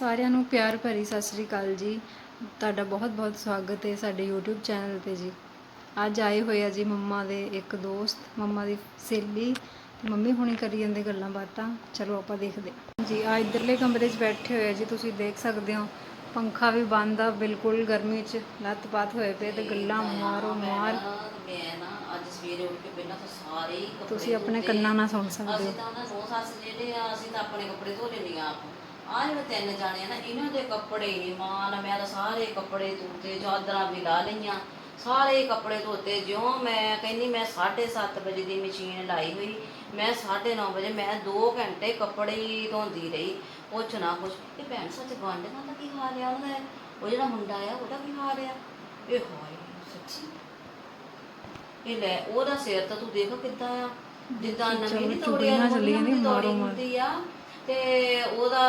ਸਾਰਿਆਂ ਨੂੰ ਪਿਆਰ ਭਰੀ ਸਤਿ ਸ੍ਰੀ ਅਕਾਲ ਜੀ। ਤੁਹਾਡਾ ਬਹੁਤ ਬਹੁਤ ਸਵਾਗਤ ਹੈ ਸਾਡੇ YouTube ਚੈਨਲ ਤੇ ਜੀ। ਅੱਜ ਆਏ ਹੋਏ ਆ ਜੀ ਮੰਮਾ ਦੇ ਇੱਕ ਦੋਸਤ, ਮੰਮਾ ਦੀ ਸਹੇਲੀ ਤੇ ਮੰਮੀ ਹੁਣੀ ਕਰੀ ਜਾਂਦੇ ਗੱਲਾਂ ਬਾਤਾਂ। ਚਲੋ ਆਪਾਂ ਦੇਖਦੇ ਹਾਂ। ਜੀ, ਆ ਇਧਰਲੇ ਕਮਰੇ 'ਚ ਬੈਠੇ ਹੋਏ ਆ ਜੀ, ਤੁਸੀਂ ਦੇਖ ਸਕਦੇ ਹੋ। ਪੰਖਾ ਵੀ ਬੰਦ ਆ, ਬਿਲਕੁਲ ਗਰਮੀ 'ਚ ਲੱਤ-ਪਾਤ ਹੋਏ ਪਏ ਤੇ ਗੱਲਾਂ ਮਾਰੋ ਮਾਰ। ਮੈਂ ਨਾ ਅੱਜ ਸਵੇਰੇ ਉੱਠ ਕੇ ਪਹਿਲਾਂ ਤਾਂ ਸਾਰੇ ਹੀ ਤੁਸੀਂ ਆਪਣੇ ਧੋਤੇ। ਕੰਨਾਂ ਨਾਲ ਸੁਣ ਸਕਦੇ ਅਸੀਂ ਹੋ ਤਾਂ ਨਾ ਨੌ ਜਿਹੜੇ ਆ, ਅਸੀਂ ਤਾਂ ਆਪਣੇ ਕੱਪੜੇ ਧੋ ਲੈਂਦੀਆਂ ਆਪ। ਆਹ ਜਿਹੜੇ ਤਿੰਨ ਜਾਣੇ ਆ ਨਾ ਇਹਨਾਂ ਦੇ ਕੱਪੜੇ ਮਾਨ ਮੈਂ ਤਾਂ ਸਾਰੇ ਕੱਪੜੇ ਧੋਤੇ ਚਾਦਰਾਂ ਵੀ ਲਾ ਲਈਆਂ। ਸਾਰੇ ਕੱਪੜੇ ਧੋਤੇ ਜਿਉਂ ਮੈਂ ਕਹਿੰਦੀ ਮੈਂ 7:30 ਵਜੇ ਦੀ ਮਸ਼ੀਨ ਲਾਈ ਹੋਈ। ਮੈਂ 9:30 ਵਜੇ ਮੈਂ 2 ਘੰਟੇ ਕੱਪੜੇ ਹੀ ਧੋਂਦੀ ਰਹੀ। ਕੁਛ ਨਾ ਕੁਛ ਇਹ ਭੈਣ ਸੱਚ ਗਵਾਂਢੀਆਂ ਦਾ ਕੀ ਹਾਲ ਆ ਉਹਨਾਂ? ਦਾ ਉਹ ਜਿਹੜਾ ਮੁੰਡਾ ਆ ਉਹਦਾ ਕੀ ਹਾਲ ਆ ਇਹ ਹਾਏ ਸੱਚੀ? ਇਹ ਲੈ ਉਹਦਾ ਸਿਰ ਤਾਂ ਤੂੰ ਦੇਖ ਕਿੱਦਾਂ ਆ? ਜਿੱਦਾਂ ਨਵੀਂ ਤੋੜੀਆਂ ਚੱਲੀ ਜਾਂਦੀਆਂ, ਮਾਰੋ ਮਾਰ। ਆ। ਤੇ ਉਹਦਾ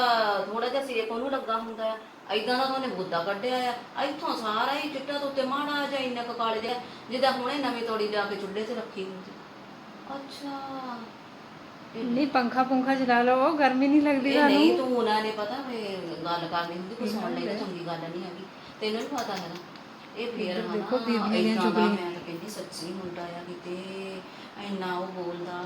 ਥੋੜਾ ਜਿਹਾ ਸੇਕ ਉਹਨੂੰ ਲੱਗਾ ਹੁੰਦਾ ਆ। ਐਦਾਂ ਦਾ ਉਹਨੇ ਬੁੱਧਾ ਕੱਢਿਆ ਆ। ਇੱਥੋਂ ਸਾਰਾ ਹੀ ਚਿੱਟਾ ਤੋਂ ਉੱਤੇ ਮਾੜਾ ਜਿਹਾ ਇੰਨਾ ਕੁ ਕਾਲੇ ਜਿਹਾ ਜਿੱਦਾਂ ਹੁਣੇ ਨਵੀਂ ਤੋੜੀ ਜਾ ਕੇ ਚੁੱਲ੍ਹੇ ਤੇ ਰੱਖੀ ਹੁੰਦੀ। ਅੱਛਾ। ਨਹੀਂ ਪੰਖਾ ਪੁੰਖਾ ਚਲਾ ਲਓ ਗਰਮੀ ਨਹੀਂ ਲੱਗਦੀ ਤੁਹਾਨੂੰ ਨਹੀਂ ਤੂੰ ਉਹਨਾਂ ਨੇ ਪਤਾ ਵੀ ਗੱਲ ਕਰਨੀ ਹੁੰਦੀ ਕੋਈ ਸੁਣ ਤਾਂ ਚੰਗੀ ਗੱਲ ਨਹੀਂ ਹੈਗੀ। ਤੈਨੂੰ ਨਹੀਂ ਪਤਾ ਹੈਗਾ। ਇਹ ਫੇਰ ਦੇਖੋ ਬੀਬੀਆਂ ਦੀਆਂ ਚੁਗਲੀਆਂ। ਮੈਂ ਤਾਂ ਕਹਿੰਦੀ ਸੱਚੀ ਮੁੰਡਾ ਆ ਕਿਤੇ ਇੰਨਾ ਉਹ ਬੋਲਦਾ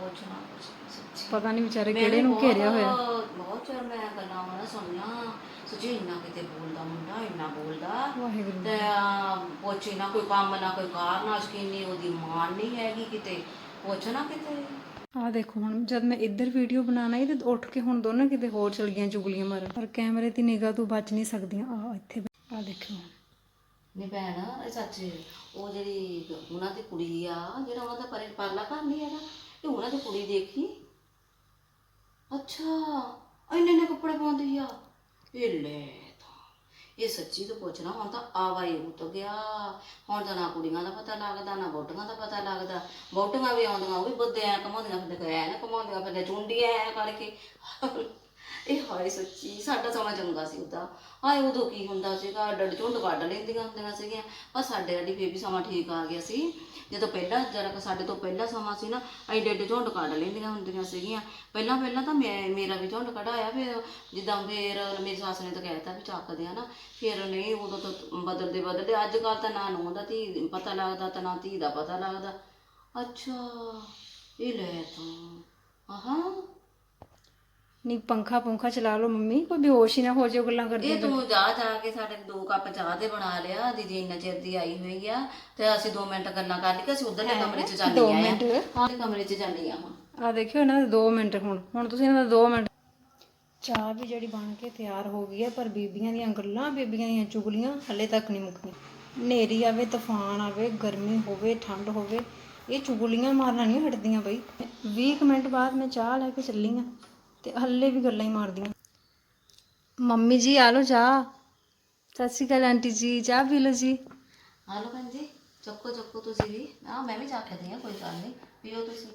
ਕੁਛ ਨਾ ਕੁਛ ਸੱਚੀ। ਪਤਾ ਨਹੀਂ ਵਿਚਾਰੇ ਕਿਹੜੇ ਨੂੰ ਘੇਰਿਆ ਹੋਇਆ। ਬਹੁਤ ਚਿਰ ਮੈਂ ਗੱਲਾਂ ਉਹਨਾਂ ਸੁਣੀਆਂ ਸੱਚੀ ਇੰਨਾ ਕਿਤੇ ਬੋਲਦਾ ਮੁੰਡਾ ਇੰਨਾ ਬੋਲਦਾ। ਵਾਹਿਗੁਰੂ। ਤੇ ਪੁੱਛੇ ਨਾ ਕੋਈ ਕੰਮ ਨਾ ਕੋਈ ਕਾਰ ਨਾ ਸ਼ਕੀਨੀ ਉਹਦੀ ਮਾਨ ਨਹੀਂ ਹੈਗੀ ਕਿਤੇ ਪੁੱਛ ਨਾ ਕਿਤੇ। ਆ ਦੇਖੋ ਹੁਣ ਜਦ ਮੈਂ ਇੱਧਰ ਵੀਡੀਓ ਬਣਾਣਾ ਹੀ ਤੇ ਉੱਠ ਕੇ ਹੁਣ ਦੋਨੋਂ ਕਿਤੇ ਹੋਰ ਚਲ ਗਈਆਂ ਚੁਗਲੀਆਂ ਮਾਰਨ। ਪਰ ਕੈਮਰੇ ਦੀ ਨਿਗਾਹ ਤੋਂ ਬਚ ਨਹੀਂ ਸਕਦੀਆਂ। ਆ ਇੱਥੇ ਆ ਦੇਖੋ ਨਹੀਂ ਭੈਣ, ਇਹ ਸੱਚ ਉਹ ਜਿਹੜੀ ਉਹਨਾਂ ਦੀ ਕੁੜੀ ਆ, ਜਿਹੜਾ ਉਹਨਾਂ ਦਾ ਪਰੇ ਪਰਲਾ ਘਰ ਨਹੀਂ ਹੈਗਾ ਇਹ ਉਹਨਾਂ ਦੀ ਕੁੜੀ ਦੇਖੀ? ਅੱਛਾ, ਇੰਨੇ ਨੇ ਕੱਪੜੇ ਪਾਉਂਦੀ ਆ। ਇਹ ਲੈ ਤਾਂ, ਇਹ ਸੱਚੀ ਤੋਂ ਪੁੱਛਣਾ ਹੁਣ ਤਾਂ ਆਵਾਈ ਉਤ ਗਿਆ। ਹੁਣ ਤਾਂ ਨਾ ਕੁੜੀਆਂ ਦਾ ਪਤਾ ਲੱਗਦਾ, ਨਾ ਬੋਟੀਆਂ ਦਾ ਪਤਾ ਲੱਗਦਾ। ਬੋਟੀਆਂ ਵੀ ਆਉਂਦੀਆਂ, ਉਹ ਵੀ ਬੱਦੇ ਐ ਕਮਾਉਂਦੀਆਂ ਫਿਰਦੇ, ਐ ਨਾ ਕਮਾਉਂਦੀਆਂ ਫਿਰਦੇ, ਚੁੰਡੀਆਂ ਐ ਕਰਕੇ। ਇਹ ਹਾਏ ਸੱਚੀ, ਸਾਡਾ ਸਮਾਂ ਚੰਗਾ ਸੀ ਉਹਦਾ ਹਾਏ, ਉਦੋਂ ਕੀ ਹੁੰਦਾ ਸੀਗਾ? ਡੱਡ ਝੁੰਡ ਕੱਢ ਲੈਂਦੀਆਂ ਹੁੰਦੀਆਂ ਸੀਗੀਆਂ। ਪਰ ਸਾਡੇ ਵਾਲੀ ਫੇਰ ਵੀ ਸਮਾਂ ਠੀਕ ਆ ਗਿਆ ਸੀ। ਜਦੋਂ ਪਹਿਲਾਂ ਜਰਾ ਸਾਡੇ ਤੋਂ ਪਹਿਲਾਂ ਸਮਾਂ ਸੀ ਨਾ ਐਡੇ ਐਡੇ ਝੁੰਡ ਕੱਢ ਲੈਂਦੀਆਂ ਹੁੰਦੀਆਂ ਸੀਗੀਆਂ। ਪਹਿਲਾਂ ਪਹਿਲਾਂ ਤਾਂ ਮੈਂ, ਮੇਰਾ ਵੀ ਝੁੰਡ ਕਢਾਇਆ, ਫੇਰ ਜਿੱਦਾਂ ਫੇਰ ਮੇਰੀ ਸੱਸ ਨੇ ਤਾਂ ਕਹਿਤਾ ਵੀ ਚੱਕਦੇ ਆ ਨਾ ਫਿਰ ਨਹੀਂ, ਉਦੋਂ ਤਾਂ ਬਦਲਦੇ ਬਦਲਦੇ ਅੱਜ ਕੱਲ ਤਾਂ ਨਾ ਨੂੰ ਦਾ ਧੀ ਪਤਾ ਲੱਗਦਾ, ਤਾਂ ਨਾ ਧੀ ਦਾ ਪਤਾ ਲੱਗਦਾ। ਅੱਛਾ, ਇਹ ਲੈ ਤੂੰ ਆਹਾਂ ਨਹੀਂ ਪੰਖਾ ਪੁੰਖਾ ਚਲਾ ਲਓ ਮੰਮੀ ਕੋਈ ਬੇਹੋਸ਼ ਹੀ ਨਾ ਹੋ ਜਾਓ ਗੱਲਾਂ ਕਰਦੇ ਇਹ ਤੂੰ ਜਾ ਜਾ ਕੇ ਸਾਡੇ ਦੋ ਕੱਪ ਚਾਹ ਦੇ ਬਣਾ ਲਿਆ ਦੀਦੀ ਇੰਨਾ ਚਿਰ ਦੀ ਆਈ ਹੋਈ ਆ ਤੇ ਅਸੀਂ 2 ਮਿੰਟ ਗੱਲਾਂ ਕਰ ਲਈ ਕਿ ਅਸੀਂ ਉਧਰਲੇ ਕਮਰੇ 'ਚ ਜਾਂਦੇ ਦੋ ਮਿੰਟ? ਹਾਂ ਕਮਰੇ 'ਚ ਜਾਂਦੇ ਆ ਆ ਦੇਖਿਓ ਇਹਨਾਂ ਦੇ 2 ਮਿੰਟ ਹੁਣ ਹੁਣ ਤੁਸੀਂ ਇਹਨਾਂ ਦਾ 2 ਮਿੰਟ। ਚਾਹ ਵੀ ਜਿਹੜੀ ਬਣ ਕੇ ਤਿਆਰ ਹੋ ਗਈ ਹੈ ਪਰ ਬੀਬੀਆਂ ਦੀਆਂ ਗੱਲਾਂ ਬੀਬੀਆਂ ਦੀਆਂ ਚੁਗਲੀਆਂ ਹਲੇ ਤੱਕ ਨਹੀਂ ਮੁੱਕੀਆਂ ਹਨੇਰੀ ਆਵੇ ਤੂਫਾਨ ਆਵੇ ਗਰਮੀ ਹੋਵੇ ਠੰਡ ਹੋਵੇ ਇਹ ਚੁਗਲੀਆਂ ਮਾਰਨਾ ਨਹੀਂ ਹਟਦੀਆਂ ਬਈ। 20 ਕੁ ਮਿੰਟ ਬਾਅਦ ਮੈਂ ਚਾਹ ਲੈ ਕੇ ਚੱਲੀ ਆ। ਤੇ ਹੱਲੇ ਵੀ ਗੱਲਾਂ ਹੀ ਮਾਰਦੀਆਂ ਮੰਮੀ ਜੀ, ਆ ਲੋ ਚਾਹ। ਸਤਿ ਸ਼੍ਰੀ ਅਕਾਲ ਆਂਟੀ ਜੀ, ਚਾਹ ਪੀ ਲਓ ਜੀ। ਹਾਲੋ ਭੈਣ ਜੀ, ਚੱਕੋ ਚੱਕੋ ਤੁਸੀਂ ਵੀ। ਆ ਮੈਂ ਵੀ ਚੱਕਦੀ ਆ, ਕੋਈ ਗੱਲ ਨਹੀਂ। ਪੀਓ ਤੁਸੀਂ।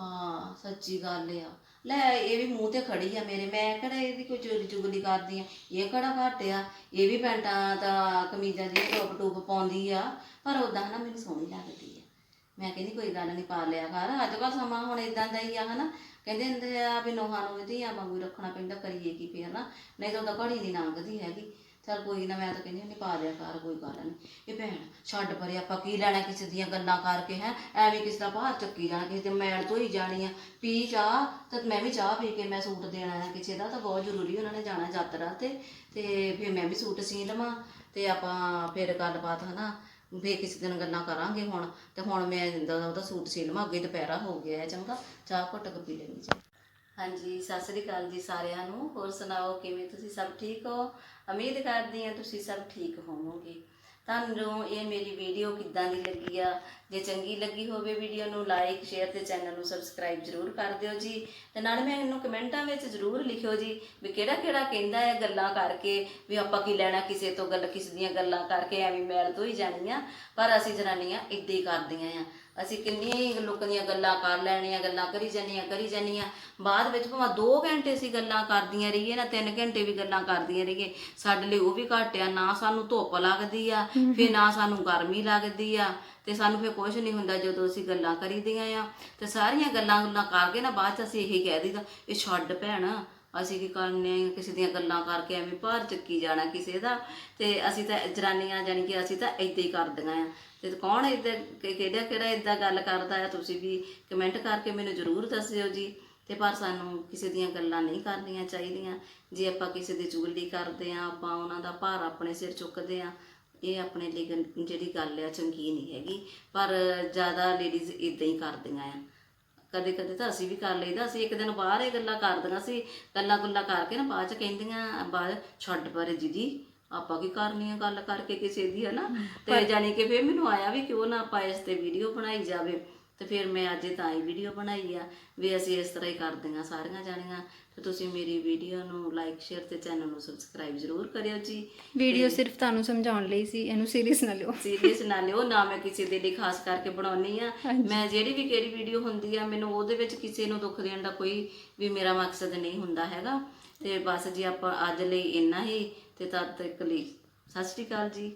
ਹਾਂ, ਸੱਚੀ ਗੱਲ ਆ। ਲੈ, ਇਹ ਵੀ ਮੂੰਹ ਤੇ ਖੜੀ ਆ ਮੇਰੇ। ਮੈਂ ਕਿਹੜਾ ਇਹਦੀ ਕੋਈ ਚੁਗਲੀ ਚੁਗਲੀ ਕਰਦੀ ਆ? ਇਹ ਕਿਹੜਾ ਘੱਟ ਆ? ਇਹ ਵੀ ਪੈਂਟਾਂ ਤਾਂ ਕਮੀਜ਼ਾਂ ਜੀ ਟੋਪ ਟੋਪ ਪਾਉਂਦੀ ਆ। ਪਰ ਉਦਾਂ ਨਾ ਮੈਨੂੰ ਸੋਹਣੀ ਲੱਗਦੀ। ਮੈਂ ਕਹਿੰਦੀ ਕੋਈ ਗੱਲ ਨਹੀਂ ਪਾ ਲਿਆ ਕਰ, ਅੱਜ ਕੱਲ ਸਮਾਂ ਹੁਣ ਇਦਾਂ ਦਾ ਹੀ ਆ ਹਨਾ। ਕਹਿੰਦੇ ਹੁੰਦੇ ਆ ਵੀ ਨੋਹਾਂ ਨੂੰ ਧੀਆਂ ਵਾਂਗੂ ਰੱਖਣਾ ਪੈਂਦਾ, ਕਰੀਏ ਕੀ ਫੇਰ ਨਾ। ਨਹੀਂ ਤਾਂ ਉਹਦਾ ਘੜੀ ਨਹੀਂ ਲੰਘਦੀ ਹੈਗੀ। ਚਲ ਕੋਈ ਨਾ, ਮੈਂ ਤਾਂ ਕਹਿੰਦੀ ਨਹੀਂ ਪਾ ਲਿਆ ਕਰ, ਕੋਈ ਗੱਲ ਨਹੀਂ ਇਹ ਭੈਣ, ਛੱਡ ਪਰੇ ਆਪਾਂ ਕੀ ਲੈਣਾ ਕਿਸੇ ਦੀਆਂ ਗੱਲਾਂ ਕਰਕੇ, ਹੈ। ਐਵੇਂ ਕਿਸੇ ਦਾ ਬਾਹਰ ਚੱਕੀ ਜਾਣਾ, ਕਿਸੇ ਦੇ ਮੈਲ ਧੋਈ ਜਾਣੀ ਆ। ਪੀ ਚਾਹ, ਤਾਂ ਮੈਂ ਵੀ ਚਾਹ ਪੀ ਕੇ ਮੈਂ ਸੂਟ ਦੇਣਾ ਹੈ ਕਿਸੇ ਦਾ, ਤਾਂ ਬਹੁਤ ਜ਼ਰੂਰੀ ਉਹਨਾਂ ਨੇ ਜਾਣਾ ਯਾਤਰਾ ਤੇ। ਤੇ ਫਿਰ ਮੈਂ ਵੀ ਸੂਟ ਸੀ ਲਵਾਂ, ਤੇ ਆਪਾਂ ਫਿਰ ਗੱਲਬਾਤ, ਹਨਾ। ਫੇਰ ਕਿਸੇ ਦਿਨ ਗੱਲਾਂ ਕਰਾਂਗੇ ਹੁਣ, ਤੇ ਹੁਣ ਮੈਂ ਉਹਦਾ ਸੂਟ ਸੀ ਲਵਾਂ ਅੱਗੇ ਦੁਪਹਿਰਾ ਹੋ ਗਿਆ ਹੈ, ਚੰਗਾ, ਚਾਹ ਘੁੱਟ ਕੇ ਪੀ ਲੈਣੀ ਜੀ ਹਾਂਜੀ, ਸਤਿ ਸ੍ਰੀ ਅਕਾਲ ਜੀ ਸਾਰਿਆਂ ਨੂੰ, ਹੋਰ ਸੁਣਾਓ ਕਿਵੇਂ ਤੁਸੀਂ, ਸਭ ਠੀਕ ਹੋ? ਉਮੀਦ ਕਰਦੀ ਹਾਂ ਤੁਸੀਂ ਸਭ ਠੀਕ ਹੋਵੋਗੇ। ਤੁਹਾਨੂੰ ਇਹ ਮੇਰੀ ਵੀਡੀਓ ਕਿੱਦਾਂ ਦੀ ਲੱਗੀ ਆ, ਜੇ ਚੰਗੀ ਲੱਗੀ ਹੋਵੇ ਵੀਡੀਓ ਨੂੰ ਲਾਈਕ ਸ਼ੇਅਰ ਤੇ ਚੈਨਲ ਨੂੰ ਸਬਸਕ੍ਰਾਈਬ ਜਰੂਰ ਕਰ ਦਿਓ ਜੀ। ਤੇ ਨਾਲ ਮੈਨੂੰ ਕਮੈਂਟਾਂ ਵਿੱਚ ਜਰੂਰ ਲਿਖਿਓ ਜੀ ਵੀ ਕਿਹੜਾ ਕਿਹੜਾ ਕਹਿੰਦਾ ਹੈ ਗੱਲਾਂ ਕਰਕੇ, ਵੀ ਆਪਾਂ ਕੀ ਲੈਣਾ ਕਿਸੇ ਤੋਂ ਗੱਲ, ਕਿਸੇ ਦੀਆਂ ਗੱਲਾਂ ਕਰਕੇ ਐਵੇਂ ਮੈਲ ਤੋਂ ਹੀ ਜਾਣੀਆਂ। ਪਰ ਅਸੀਂ ਜਨਾਨੀਆਂ ਇੱਦਾਂ ਹੀ ਕਰਦੀਆਂ ਆ। ਅਸੀਂ ਕਿੰਨੀਆਂ ਹੀ ਲੋਕਾਂ ਦੀਆਂ ਗੱਲਾਂ ਕਰ ਲੈਣੀਆਂ, ਗੱਲਾਂ ਕਰੀ ਜਾਂਦੀਆਂ ਕਰੀ ਜਾਂਦੀਆਂ। ਬਾਅਦ ਵਿੱਚ ਭਾਵੇਂ 2 ਘੰਟੇ ਅਸੀਂ ਗੱਲਾਂ ਕਰਦੀਆਂ ਰਹੀਏ ਨਾ 3 ਘੰਟੇ ਵੀ ਗੱਲਾਂ ਕਰਦੀਆਂ ਰਹੀਏ, ਸਾਡੇ ਲਈ ਉਹ ਵੀ ਘੱਟ ਆ ਨਾ ਸਾਨੂੰ ਧੁੱਪ ਲੱਗਦੀ ਆ, ਫਿਰ ਨਾ ਸਾਨੂੰ ਗਰਮੀ ਲੱਗਦੀ ਆ, ਤੇ ਸਾਨੂੰ ਫਿਰ ਕੁਝ ਨਹੀਂ ਹੁੰਦਾ ਜਦੋਂ ਅਸੀਂ ਗੱਲਾਂ ਕਰੀਦੀਆਂ ਆ। ਤੇ ਸਾਰੀਆਂ ਗੱਲਾਂ ਗੁੱਲਾਂ ਕਰਕੇ ਨਾ ਬਾਅਦ ਚ ਅਸੀਂ ਇਹੀ ਕਹਿ ਦਈਦਾ, ਇਹ ਛੱਡ ਭੈਣ ਅਸੀਂ ਕੀ ਕਰਨੇ ਕਿਸੇ ਦੀਆਂ ਗੱਲਾਂ ਕਰਕੇ ਐਵੇਂ ਭਾਰ ਚੱਕੀ ਜਾਣਾ ਕਿਸੇ ਦਾ, ਤੇ ਅਸੀਂ ਤਾਂ ਜਨਾਨੀਆਂ ਜਾਨੀ ਕਿ ਅਸੀਂ ਤਾਂ ਏਦਾਂ ਹੀ ਕਰਦੀਆਂ ਆ। ਤੇ ਕੌਣ ਏਦਾਂ ਕਿਹੜਾ ਕਿਹੜਾ ਏਦਾਂ ਗੱਲ ਕਰਦਾ ਆ, ਤੁਸੀਂ ਵੀ ਕਮੈਂਟ ਕਰਕੇ ਮੈਨੂੰ ਜ਼ਰੂਰ ਦੱਸਿਓ ਜੀ। ਤੇ ਪਰ ਸਾਨੂੰ ਕਿਸੇ ਦੀਆਂ ਗੱਲਾਂ ਨਹੀਂ ਕਰਨੀਆਂ ਚਾਹੀਦੀਆਂ। ਜੇ ਆਪਾਂ ਕਿਸੇ ਦੀ ਚੁਗਲੀ ਕਰਦੇ ਆ, ਆਪਾਂ ਉਹਨਾਂ ਦਾ ਭਾਰ ਆਪਣੇ ਸਿਰ ਚੁੱਕਦੇ ਆ, ਇਹ ਆਪਣੇ ਲਈ ਗੰ- ਜਿਹੜੀ ਗੱਲ ਆ ਚੰਗੀ ਨਹੀਂ ਹੈਗੀ। ਪਰ ਜ਼ਿਆਦਾ ਲੇਡੀਜ਼ ਇਦਾਂ ਹੀ ਕਰਦੀਆਂ ਆ। ਕਦੇ ਕਦੇ ਤਾਂ ਅਸੀਂ ਵੀ ਕਰ ਲਈਦਾ ਅਸੀਂ ਇੱਕ ਦਿਨ ਬਾਹਰ ਇਹ ਗੱਲਾਂ ਕਰਦੀਆਂ ਸੀ ਗੱਲਾਂ ਗੁੱਲਾਂ ਕਰਕੇ ਨਾ ਬਾਅਦ ਚ ਕਹਿੰਦੀਆਂ ਬਾਅਦ ਛੱਡ ਪਰੇ ਦੀਦੀ ਆਪਾਂ ਕੀ ਕਰਨੀ ਆ ਗੱਲ ਕਰਕੇ ਕਿਸੇ ਦੀ ਹਨਾ? ਤੇ ਜਾਨੀ ਕਿ ਫਿਰ ਮੈਨੂੰ ਆਇਆ ਵੀ ਕਿਉਂ ਨਾ ਆਪਾਂ ਇਸ ਤੇ ਵੀਡੀਓ ਬਣਾਈ ਜਾਵੇ। ਤੇ ਫਿਰ ਮੈਂ ਅੱਜ ਤਾਂ ਹੀ ਵੀਡੀਓ ਬਣਾਈ ਆ ਵੀ ਅਸੀਂ ਇਸ ਤਰ੍ਹਾਂ ਹੀ ਕਰਦੀਆਂ ਸਾਰੀਆਂ ਜਾਣੀਆਂ। ਤੇ ਤੁਸੀਂ ਮੇਰੀ ਵੀਡੀਓ ਨੂੰ ਲਾਈਕ ਸ਼ੇਅਰ ਤੇ ਚੈਨਲ ਨੂੰ ਸਬਸਕ੍ਰਾਈਬ ਜ਼ਰੂਰ ਕਰਿਓ ਜੀ। ਵੀਡੀਓ ਸਿਰਫ ਤੁਹਾਨੂੰ ਸਮਝਾਉਣ ਲਈ ਸੀ ਇਹਨੂੰ ਸੀਰੀਅਸ ਨਾ ਲਿਓ। ਸੀਰੀਅਸ ਨਾ ਲਿਓ ਨਾ ਮੈਂ ਕਿਸੇ ਦੇ ਲਈ ਖਾਸ ਕਰਕੇ ਬਣਾਉਣੀ ਆ। ਮੈਂ ਜਿਹੜੀ ਵੀ ਕਿਹੜੀ ਵੀਡੀਓ ਹੁੰਦੀ ਆ ਮੈਨੂੰ ਉਹਦੇ ਵਿੱਚ ਕਿਸੇ ਨੂੰ ਦੁੱਖ ਦੇਣ ਦਾ ਕੋਈ ਵੀ ਮੇਰਾ ਮਕਸਦ ਨਹੀਂ ਹੁੰਦਾ ਹੈਗਾ। ਤੇ ਬਸ ਜੀ ਆਪਾਂ ਅੱਜ ਲਈ ਇੰਨਾ ਹੀ ਤੇ ਤਦ ਤੱਕ ਲਈ ਸਤਿ ਸ਼੍ਰੀ ਅਕਾਲ ਜੀ।